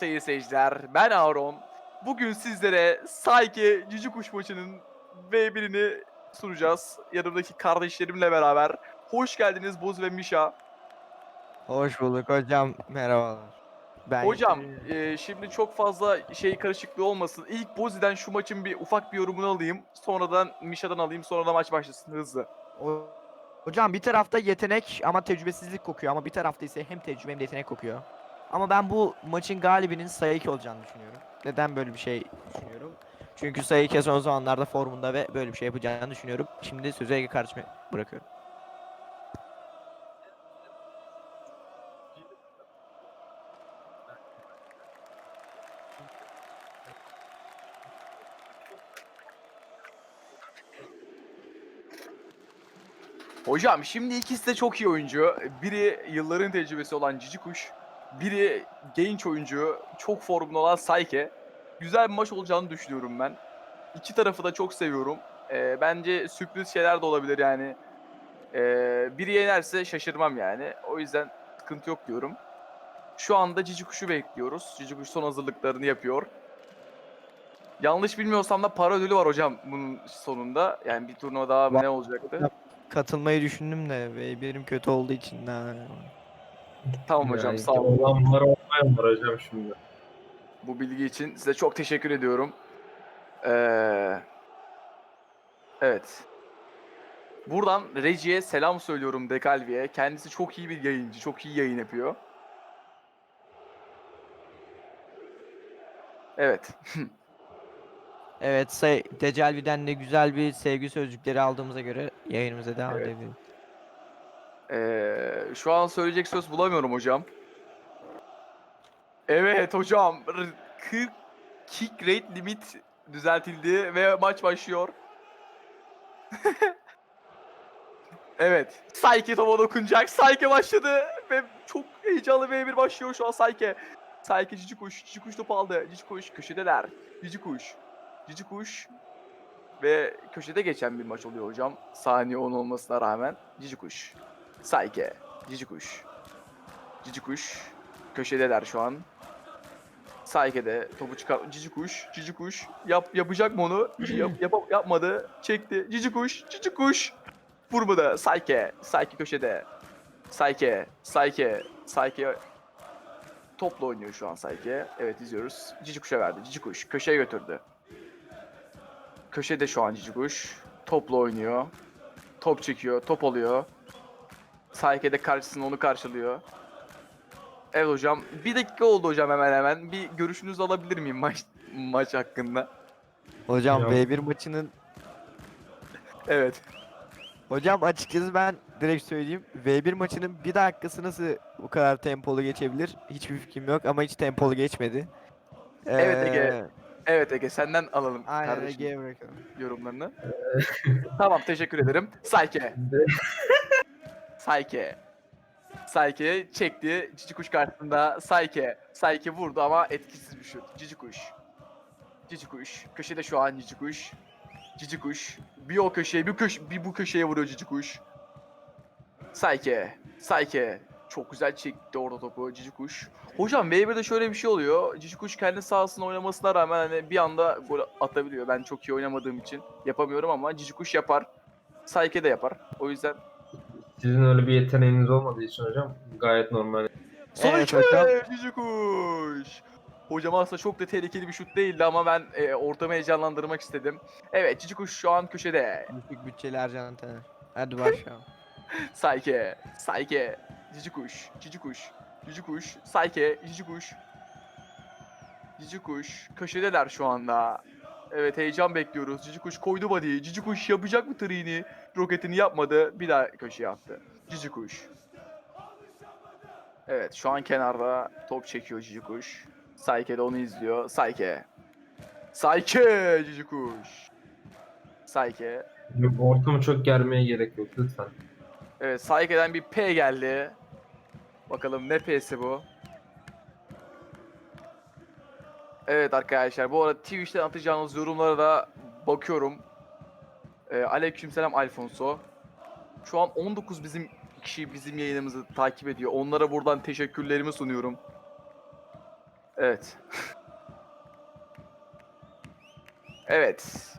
Sayın seyirciler, ben Aaron. Bugün sizlere Saiki Cici Kuş maçının V1'ini sunacağız. Yanımdaki kardeşlerimle beraber. Hoş geldiniz Boz ve Mişa. Hoş bulduk hocam. Merhabalar. Ben Hocam, e, şimdi çok fazla şey karışıklığı olmasın. İlk Bozi'den şu maçın bir ufak bir yorumunu alayım. Sonradan Mişa'dan alayım. Sonra da maç başlasın hızlı. Hocam bir tarafta yetenek ama tecrübesizlik kokuyor ama bir tarafta ise hem tecrübe hem de yetenek kokuyor. Ama ben bu maçın galibinin Sayık olacağını düşünüyorum. Neden böyle bir şey düşünüyorum? Çünkü Sayık'e son zamanlarda formunda ve böyle bir şey yapacağını düşünüyorum. Şimdi sözü Ege kardeşime bırakıyorum. Hocam şimdi ikisi de çok iyi oyuncu. Biri yılların tecrübesi olan Cici Kuş. Biri genç oyuncu. Çok formunda olan Sayke. Güzel bir maç olacağını düşünüyorum ben. İki tarafı da çok seviyorum. Ee, bence sürpriz şeyler de olabilir yani. Ee, biri yenerse şaşırmam yani. O yüzden sıkıntı yok diyorum. Şu anda Cici Kuş'u bekliyoruz. Cici Kuş son hazırlıklarını yapıyor. Yanlış bilmiyorsam da para ödülü var hocam bunun sonunda. Yani bir turnuva daha ne olacaktı? Katılmayı düşündüm de ve benim kötü olduğu için daha... Tamam hocam sağ olun. Olanlar olmayanlar hocam şimdi. Bu bilgi için size çok teşekkür ediyorum. Ee, evet. Buradan Reji'ye selam söylüyorum Dekalvi'ye. Kendisi çok iyi bir yayıncı, çok iyi yayın yapıyor. Evet. Evet, say Decalvi'den de güzel bir sevgi sözcükleri aldığımıza göre yayınımıza devam Evet. edebiliriz. Ee, şu an söyleyecek söz bulamıyorum hocam. Evet hocam. r- 40 kick rate limit düzeltildi ve maç başlıyor. evet. Sayke topa dokunacak. Sayke başladı ve çok heyecanlı bir başlıyor şu an Sayke. Sayke Cici Kuş. Cici Kuş topu aldı. Cici Kuş köşedeler. Cici Kuş. Cici Kuş. Ve köşede geçen bir maç oluyor hocam. Saniye 10 olmasına rağmen. Cici Kuş. Sayke. Cici Kuş. Cici Kuş. Köşedeler şu an. Sayke de topu çıkar. Cici Kuş. Cici Kuş. Yap, yapacak mı onu? Yap, yap- yapmadı. Çekti. Cici Kuş. Cici Kuş. Vurmadı. Sayke. Sayke köşede. Sayke. Sayke. Sayke. Topla oynuyor şu an Sayke. Evet izliyoruz. Cici Kuş'a verdi. Cici Kuş. Köşeye götürdü. Köşede şu an Cici Kuş. Topla oynuyor. Top çekiyor. Top alıyor. Sayke de karşısında onu karşılıyor. Evet hocam. Bir dakika oldu hocam hemen hemen. Bir görüşünüzü alabilir miyim maç maç hakkında? Hocam Ya- V1 maçının Evet. Hocam açıkçası ben direkt söyleyeyim. V1 maçının bir dakikası nasıl bu kadar tempolu geçebilir? Hiçbir fikrim yok ama hiç tempolu geçmedi. Evet Ege, Ee, Evet Ege senden alalım Aynen kardeşim Ege'ye bırakalım. yorumlarını. tamam teşekkür ederim. Sayke. Sayke. Sayke çekti. Cici kuş karşısında Sayke. Sayke vurdu ama etkisiz bir şut. Cici kuş. Cici kuş. Köşede şu an cici kuş. Cici kuş. Bir o köşeye bir, köş bir bu köşeye vuruyor cici kuş. Sayke. Sayke. Çok güzel çekti orada topu cici kuş. Hocam V1'de şöyle bir şey oluyor. Cici kuş kendi sahasında oynamasına rağmen hani bir anda gol atabiliyor. Ben çok iyi oynamadığım için yapamıyorum ama cici kuş yapar. Sayke de yapar. O yüzden Sizin öyle bir yeteneğiniz olmadığı için hocam gayet normal. Son Evet iki hocam. cici kuş. Hocam aslında çok da tehlikeli bir şut değildi ama ben e, ortamı heyecanlandırmak istedim. Evet cici kuş şu an köşede. Düşük bütçeli Ercan Taner. Hadi başlayalım. Sayke, Sayke, cici kuş, cici kuş, cici kuş, Sayke, cici kuş. Cici kuş köşedeler şu anda. Evet heyecan bekliyoruz. Cici kuş koydu body'yi. Cici kuş yapacak mı triğini? Roketini yapmadı. Bir daha köşeye attı. Cici kuş. Evet şu an kenarda top çekiyor Cici kuş. Sayke de onu izliyor. Sayke. Sayke Cici kuş. Sayke. Yok, Ortamı çok germeye gerek yok lütfen. Evet Sayke'den bir P geldi. Bakalım ne P'si bu? Evet arkadaşlar bu arada Twitch'ten atacağınız yorumlara da bakıyorum. Ee, aleykümselam Alfonso. Şu an 19 bizim kişi bizim yayınımızı takip ediyor. Onlara buradan teşekkürlerimi sunuyorum. Evet. evet.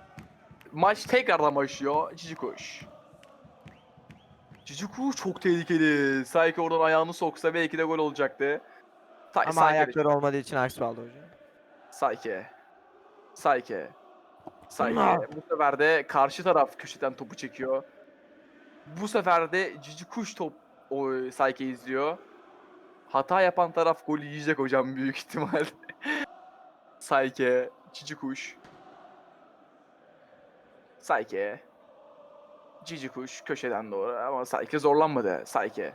Maç tekrardan başlıyor. Cici Kuş. Cici Kuş çok tehlikeli. Sanki oradan ayağını soksa belki de gol olacaktı. Ta- Ama ayakları olmadığı için aks aldı hocam. Sayke. Sayke. Sayke. Bu sefer de karşı taraf köşeden topu çekiyor. Bu sefer de Cici Kuş top o Sayke izliyor. Hata yapan taraf golü yiyecek hocam büyük ihtimal. Sayke, Cici Kuş. Sayke. Cici Kuş köşeden doğru ama Sayke zorlanmadı. Sayke.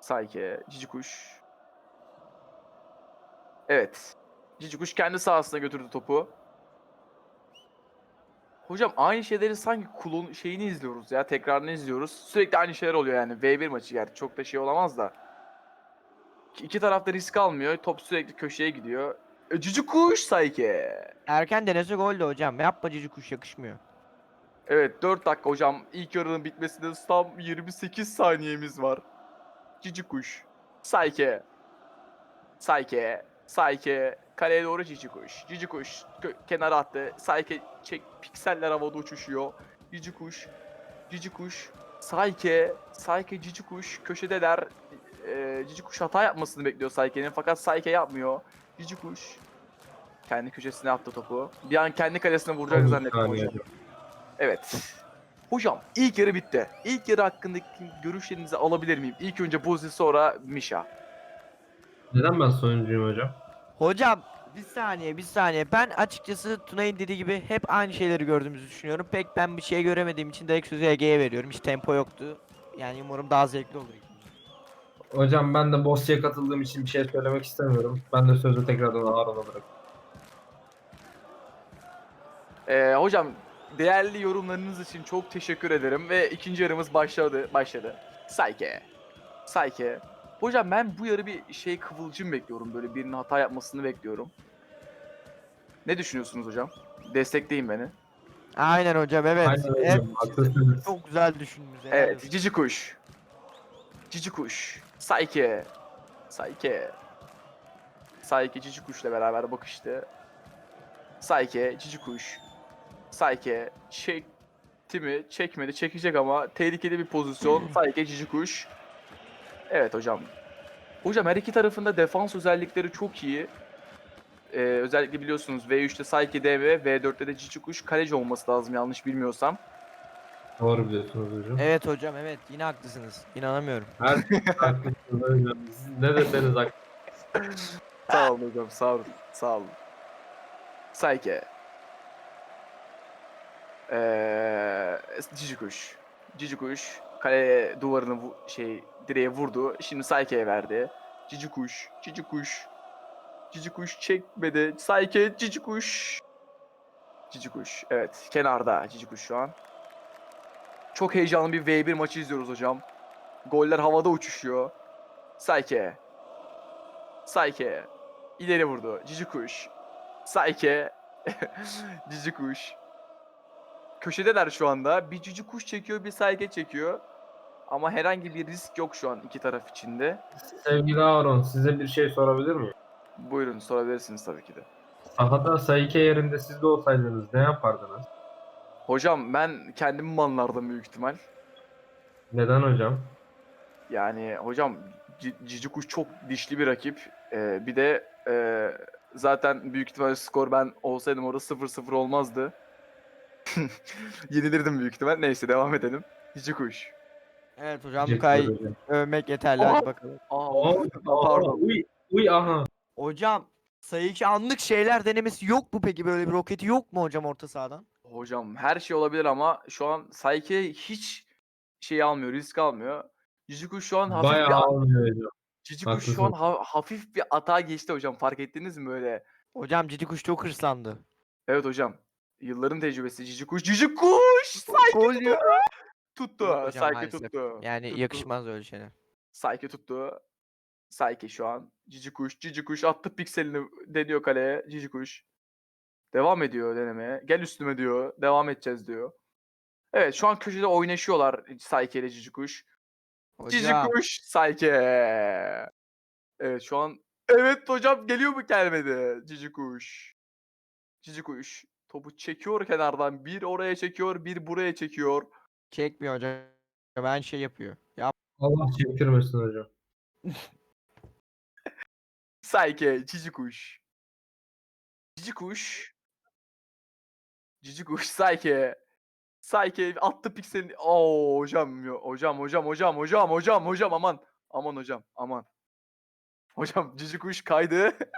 Sayke, Cici Kuş. Evet. Cici Kuş kendi sahasına götürdü topu. Hocam aynı şeyleri sanki kulun şeyini izliyoruz ya. Tekrarını izliyoruz. Sürekli aynı şeyler oluyor yani. V1 maçı gerçi çok da şey olamaz da. İki- İki taraf da risk almıyor. Top sürekli köşeye gidiyor. E, Cici Kuş Sayke. Erken denese gol de hocam. Yapma cici kuş yakışmıyor. Evet 4 dakika hocam. İlk yarının bitmesine tam 28 saniyemiz var. Cici kuş. Sayke. Sayke. Sayke. Kaleye doğru cici kuş. Cici kuş. kö- kenara attı. Sayke çek pikseller havada uçuşuyor. Cici kuş. Cici kuş. Sayke. Sayke cici kuş. Köşedeler. Ee, cici kuş hata yapmasını bekliyor Sayke'nin. Fakat Sayke yapmıyor. Cici kuş. Kendi köşesine attı topu. Bir an kendi kalesine vuracak zannettim hocam. Evet. Hocam ilk yarı bitti. İlk yarı hakkındaki görüşlerinizi alabilir miyim? İlk önce Buzi sonra Misha. Neden ben sonuncuyum hocam? Hocam bir saniye bir saniye. Ben açıkçası Tuna'nın dediği gibi hep aynı şeyleri gördüğümüzü düşünüyorum. Pek ben bir şey göremediğim için direkt sözü Ege'ye veriyorum. Hiç tempo yoktu. Yani umarım daha zevkli olur. Hocam ben de Bossi'ye katıldığım için bir şey söylemek istemiyorum. Ben de sözü tekrardan Harun'a bırakıyorum. Ee, hocam değerli yorumlarınız için çok teşekkür ederim ve ikinci yarımız başladı. Başladı. Sayke. Sayke. Hocam ben bu yarı bir şey kıvılcım bekliyorum. Böyle birinin hata yapmasını bekliyorum. Ne düşünüyorsunuz hocam? Destekleyin beni. Aynen hocam evet. Aynen hocam, Hep haklısınız. çok güzel düşündünüz. helal Evet, olsun. cici kuş. Cici kuş. Sayke. Sayke. Sayke cici kuşla beraber bakıştı. Sayke, cici kuş. Sayke çekti mi? Çekmedi. Çekecek ama tehlikeli bir pozisyon. Sayke, cici kuş. Evet hocam. Hocam her iki tarafında defans özellikleri çok iyi. Ee, özellikle biliyorsunuz V3'te Sayke DV, V4'te de cici kuş kaleci olması lazım yanlış bilmiyorsam. Doğru biliyorsunuz hocam. Evet hocam evet yine haklısınız. İnanamıyorum. Her haklısınız hocam. Siz ne deseniz haklısınız. Sağ olun hocam, sağ olun. Sağ olun. Sayke. Ee, cici kuş. Cici kuş. Kale duvarını şey direğe vurdu. Şimdi Sayke'ye verdi. Cici kuş. Cici kuş. Cici kuş çekmedi. Sayke cici kuş. Cici kuş. Evet. Kenarda cici kuş şu an. Çok heyecanlı bir V1 maçı izliyoruz hocam. Goller havada uçuşuyor. Sayke. Sayke. İleri vurdu. Cici kuş. Sayke. cici kuş. Köşedeler şu anda. Bir cici kuş çekiyor, bir sayke çekiyor. Ama herhangi bir risk yok şu an iki taraf içinde. Sevgili Harun size bir şey sorabilir miyim? Buyurun sorabilirsiniz tabii ki de. Sahada Saike yerinde siz de olsaydınız ne yapardınız? Hocam ben kendimi manlardım büyük ihtimal. Neden hocam? Yani hocam Cici Kuş çok dişli bir rakip. Ee, bir de e, zaten büyük ihtimal skor ben olsaydım orada 0-0 olmazdı. Yenilirdim büyük ihtimal. Neyse devam edelim. Cici Kuş. Evet hocam Teşekkür Luka'yı ederim. övmek yeterli Aha! hadi bakalım. Aa, Aa, pardon. Uy, uy aha. Hocam sayı iki anlık şeyler denemesi yok mu peki böyle bir roketi yok mu hocam orta sahadan? Hocam her şey olabilir ama şu an Sayke hiç şey almıyor, risk almıyor. Cici Kuş şu an hafif Bayağı bir almıyor hocam. Cici Kuş şu an haklısın. ha- hafif bir atağa geçti hocam. Fark ettiniz mi böyle? Hocam Cici Kuş çok hırslandı. Evet hocam. Yılların tecrübesi Cici Kuş. Cici Kuş! Sayke Gol. Tuttu. Hocam, Sayke maalesef. tuttu. Yani Tuttu. yakışmaz öyle şeyler. Sayke tuttu. Sayke şu an. Cici Kuş. Cici Kuş attı pikselini deniyor kaleye. Cici Kuş. Devam ediyor denemeye. Gel üstüme diyor. Devam edeceğiz diyor. Evet şu an köşede oynaşıyorlar Sayke ile Cici Kuş. Cici Hocam kuş Sayke. Evet şu an Evet hocam geliyor mu gelmedi Cici Kuş. Cici Kuş topu çekiyor kenardan. Bir oraya çekiyor, bir buraya çekiyor. Çekmiyor hocam. Ben şey yapıyor. Ya Allah çektirmesin hocam. Sayke, Cici Kuş. Cici Kuş. Cici Kuş, Sayke. Sayke attı pikselini. Oo hocam, hocam, hocam, hocam, hocam, hocam, hocam aman. Aman hocam, aman. Hocam Cici Kuş kaydı.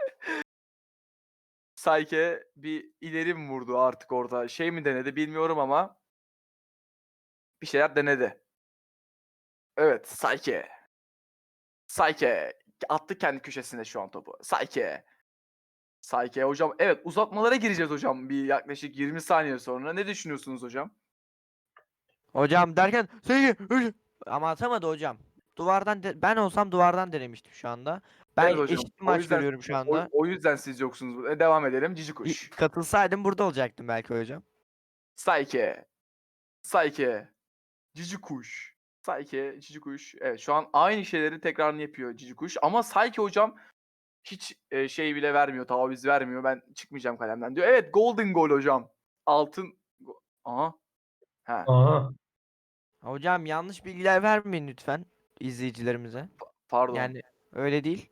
Sayke bir ileri mi vurdu artık orada? Şey mi denedi bilmiyorum ama. Bir şeyler denedi. Evet, Sayke. Sayke attı kendi köşesine şu an topu. Sayke. Sayke hocam. Evet uzatmalara gireceğiz hocam bir yaklaşık 20 saniye sonra. Ne düşünüyorsunuz hocam? hocam derken hocam. ama atamadı hocam. Duvardan de- ben olsam duvardan denemiştim şu anda. Ben Evet hocam, eşit o maç yüzden- görüyorum şu O, anda. o yüzden siz yoksunuz. E, Devam edelim. Cici kuş. Katılsaydım burada olacaktım belki hocam. Sayke. Sayke. Cici kuş. Sayke, cici kuş. Evet şu an aynı şeyleri tekrarını yapıyor cici kuş. Ama Sayke hocam hiç e, şey bile vermiyor. Taviz vermiyor. Ben çıkmayacağım kalemden diyor. Evet golden gol hocam. Altın. Aha. Ha. Aha. Hocam yanlış bilgiler vermeyin lütfen izleyicilerimize. Pardon. Yani öyle değil.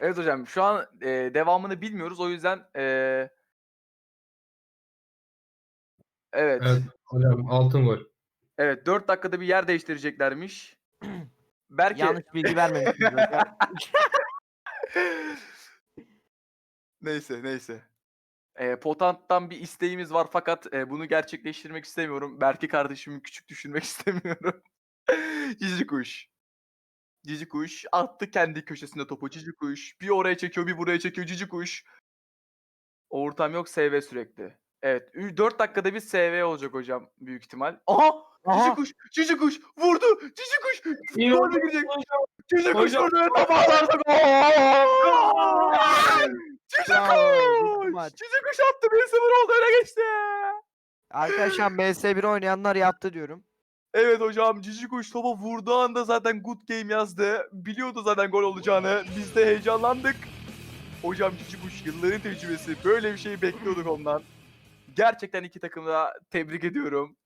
Evet hocam şu an e, devamını bilmiyoruz o yüzden e, evet, Evet hocam altın gol. evet 4 dakikada bir yer değiştireceklermiş. Belki Yanlış bilgi vermemişsiniz neyse neyse. E, Potant'tan bir isteğimiz var fakat e, bunu gerçekleştirmek istemiyorum. Berke kardeşimi küçük düşürmek istemiyorum. Cici kuş. Cici kuş attı kendi köşesinde topu. Cici kuş bir oraya çekiyor bir buraya çekiyor. Cici kuş. Ortam yok SV sürekli. Evet 4 dakikada bir SV olacak hocam büyük ihtimal. Aha! Cici Aha! kuş! Cici kuş! Vurdu! Cici kuş! İyi Gol mü girecek? Cici kuş Hocam. vurdu gol! Cici kuş! Cici kuş attı 1-0 oldu öne geçti. Arkadaşlar MS1 oynayanlar yattı diyorum. Evet hocam Cici Kuş topa vurduğu anda zaten good game yazdı. Biliyordu zaten gol olacağını. Biz de heyecanlandık. Hocam Cici Kuş yılların tecrübesi. Böyle bir şey bekliyorduk ondan. Gerçekten iki takımı da tebrik ediyorum.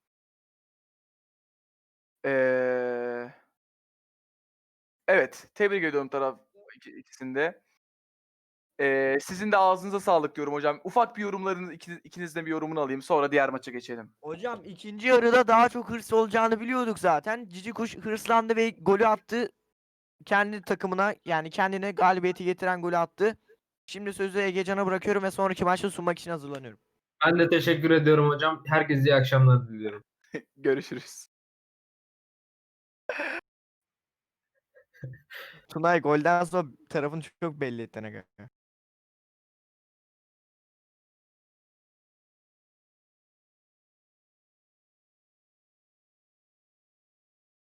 Ee... Evet, tebrik ediyorum taraf iki, ikisinde. Ee, sizin de ağzınıza sağlık diyorum hocam. Ufak bir yorumlarınız, ikiniz, ikinizden bir yorumunu alayım. Sonra diğer maça geçelim. Hocam ikinci yarıda daha çok hırs olacağını biliyorduk zaten. Cici Kuş hırslandı ve golü attı. Kendi takımına yani kendine galibiyeti getiren golü attı. Şimdi sözü Egecan'a bırakıyorum ve sonraki maçta sunmak için hazırlanıyorum. Ben de teşekkür ediyorum hocam. Herkese iyi akşamlar diliyorum. Görüşürüz. Tunay golden sonra tarafını çok belli ettiğine göre.